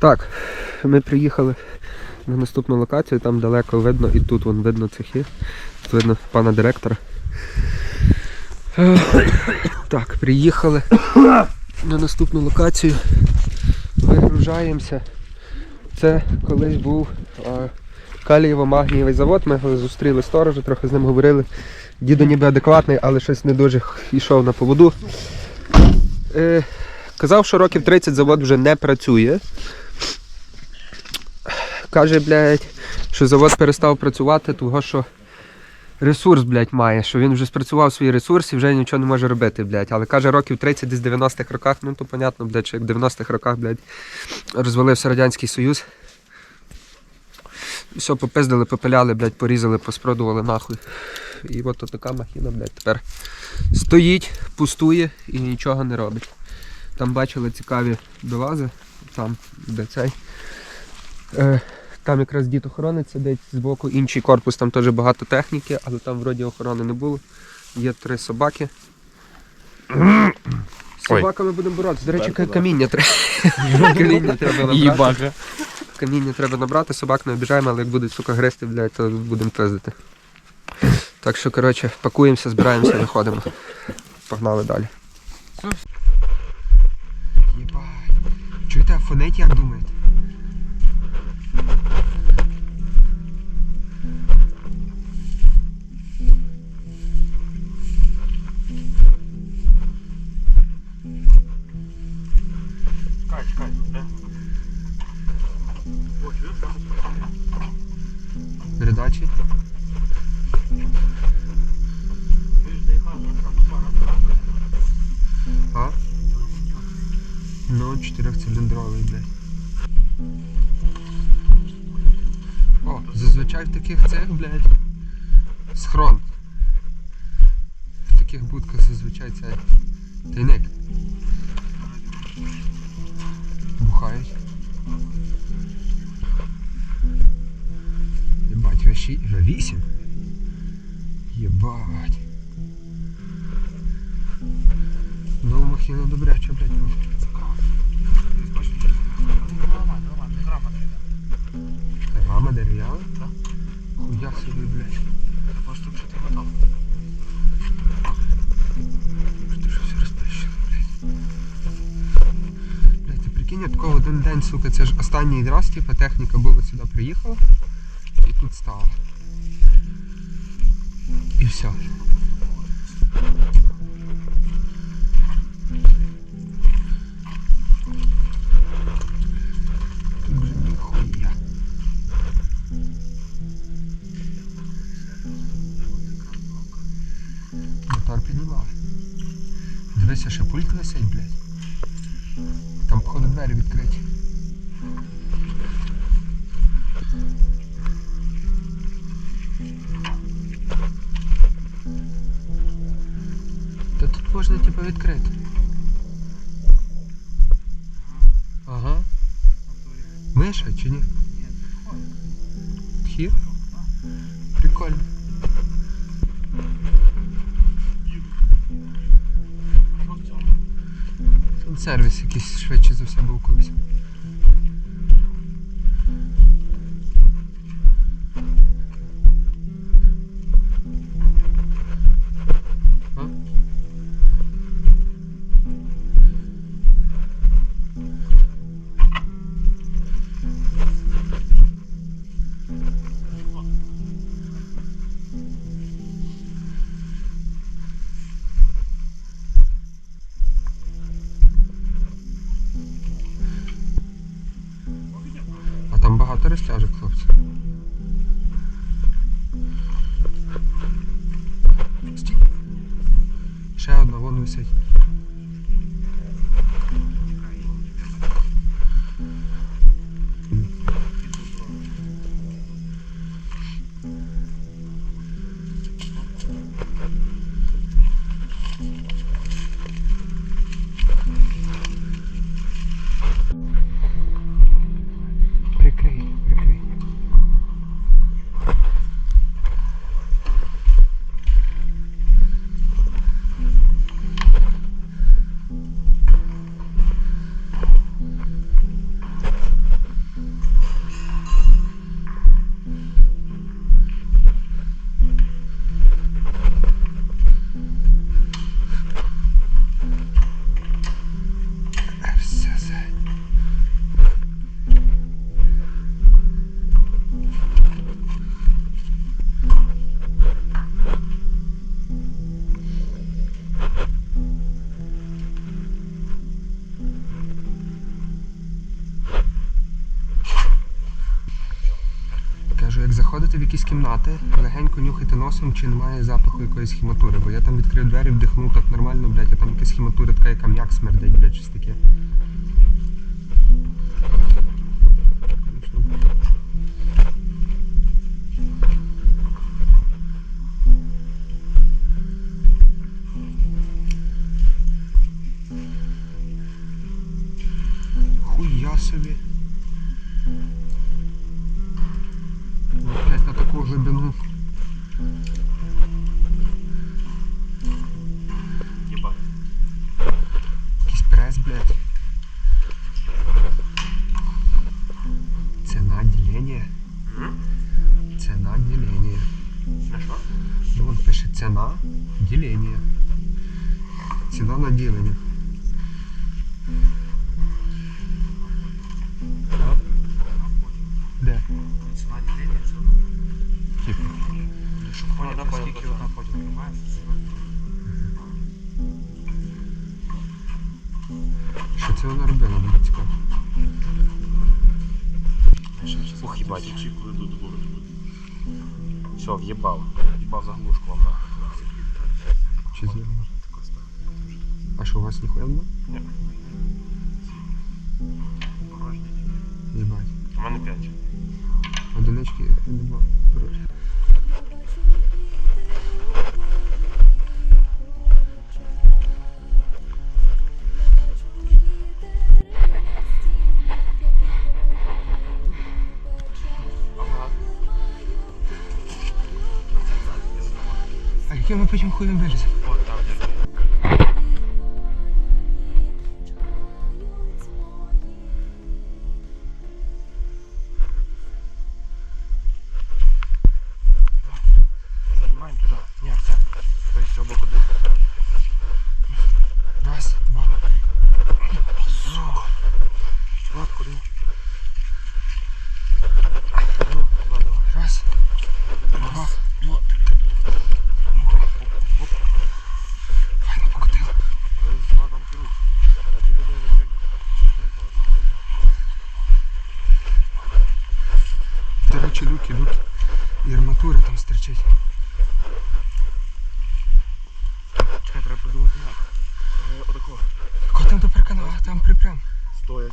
Так, ми приїхали на наступну локацію, там далеко видно, і тут вон видно цехи. Тут видно пана директора. Так, приїхали на наступну локацію. Вигружаємося. Це колись був калієво-магнієвий завод. Ми зустріли сторожа, трохи з ним говорили. Дідо ніби адекватний, але щось не дуже йшов на поводу. Е, казав, що років 30 завод вже не працює. Каже, блядь, що завод перестав працювати, того що ресурс, блядь, має, що він вже спрацював свій ресурс і вже нічого не може робити, блядь. Але каже, років 30 десь в 90-х роках, ну то понятно, блядь, що як в 90-х роках, блядь, розвалився Радянський Союз. Все попиздили, попиляли, блядь, порізали, поспродували нахуй. І от така махіна, блядь, тепер стоїть, пустує і нічого не робить. Там бачили цікаві долази, там, де цей. Е, там якраз дід охоронець сидить збоку, інший корпус, там теж багато техніки, але там вроді охорони не було. Є три собаки. З собаками будемо боротися. До речі, каміння треба. каміння треба набрати. Каміння треба набрати, собак не обіжаємо, але як будуть сука гристи, блядь, то будемо пиздити. Так що, коротше, пакуємося, збираємося, виходимо. Погнали далі. Єбать. Чуєте, фонить, як думаєте? Передачі. А? Ну, чотирьохциліндровий, блядь. О, зазвичай в таких цих, блядь, схрон. В таких будках зазвичай цей тайник. 6, вже 8. Єбать. Ну махіна добряче, блядь, ну, може. Рама дерев'яна? Так. Хуя собі, блядь. Та просто вже ти готов. Ти що все розплещено, блядь. Блядь, ти прикинь, я такого один день, сука, це ж останній раз, типа техніка була сюди приїхала тут стало. І все. Можна типу відкрити. Ага. Миша чи ні? Тхір? Прикольно. Там сервіс якийсь швидше за все був колись. В якісь кімнати, легенько нюхайте носом, чи немає запаху якоїсь хіматури. Бо я там відкрив двері, вдихнув так нормально, блядь, а там якась хіматура така, яка м'як смердить, блядь, щось таке. вон пише ціна ділення. Ціна на ділення. Де? Ціна ділення, це Типу. Щоб поняти, наскільки вона потім приймає. Що це вона робила, мені цікаво. Ух, їбать. Коли тут будуть. Все, в'єбав. В'єбав заглушку вам нахуй. Чи з А що у вас ніхуя нема? Ні. Єбать. У мене 5. Одинички нема. А яким ми потім хуєм виліземо?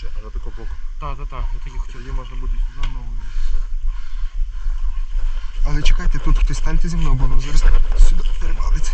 Стоячи, а на такий боку. Так, так, так. Я так і хотів. Її можна буде сюди ногу. Але чекайте, тут хтось станьте зі мною, бо воно зараз сюди перевалиться.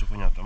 Chufuñato.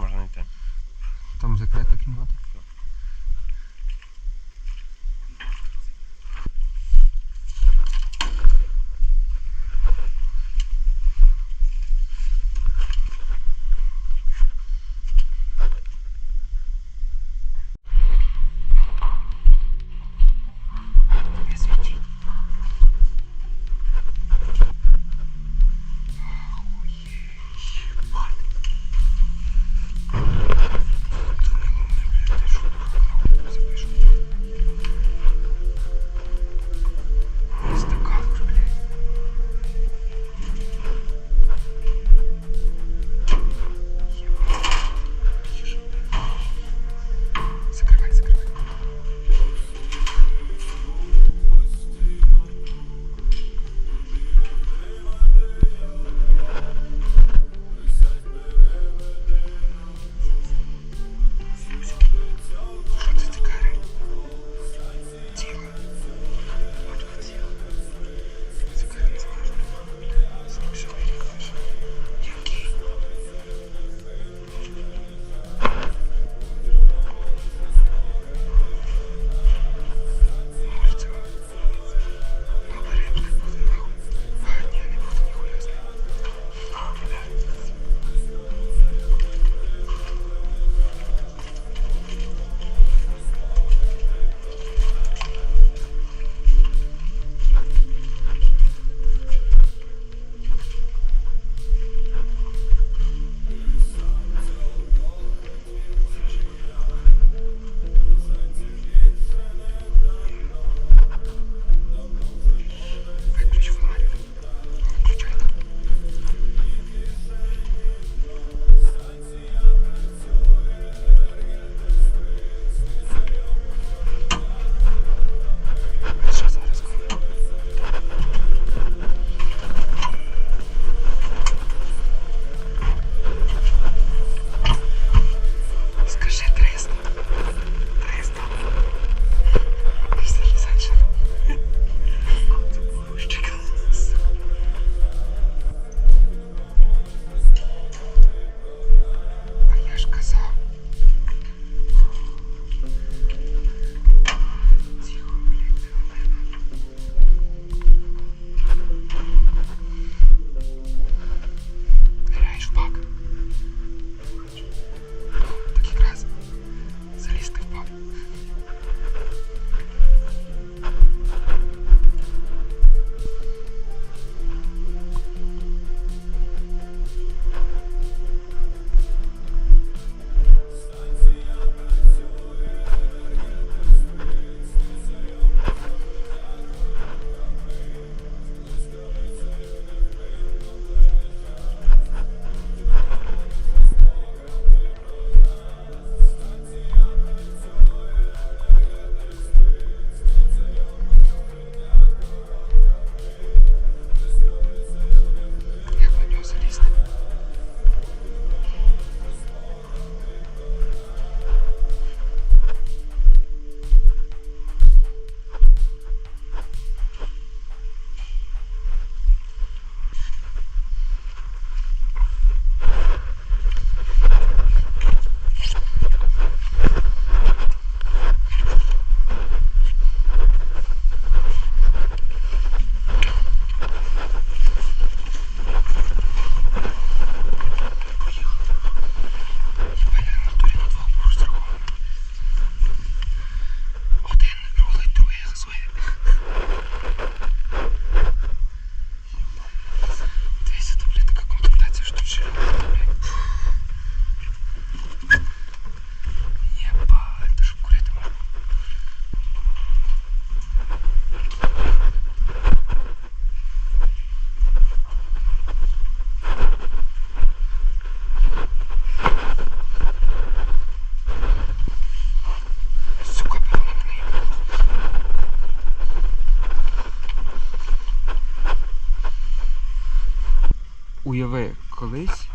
Уяви, колись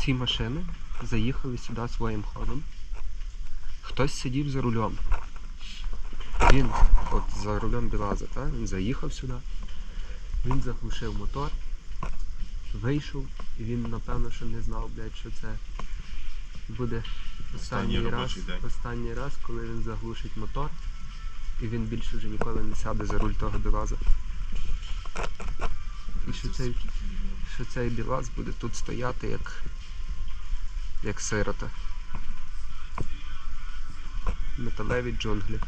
ці машини заїхали сюди своїм ходом. Хтось сидів за рулем. Він, от за рулем Білаза, та? він заїхав сюди, він заглушив мотор, вийшов, і він напевно що не знав, блядь, що це буде останній, Останній раз, день. останній раз, коли він заглушить мотор, і він більше вже ніколи не сяде за руль того Білаза. І що цей, що цей Білаз буде тут стояти як, як сирота. Металеві джунглі.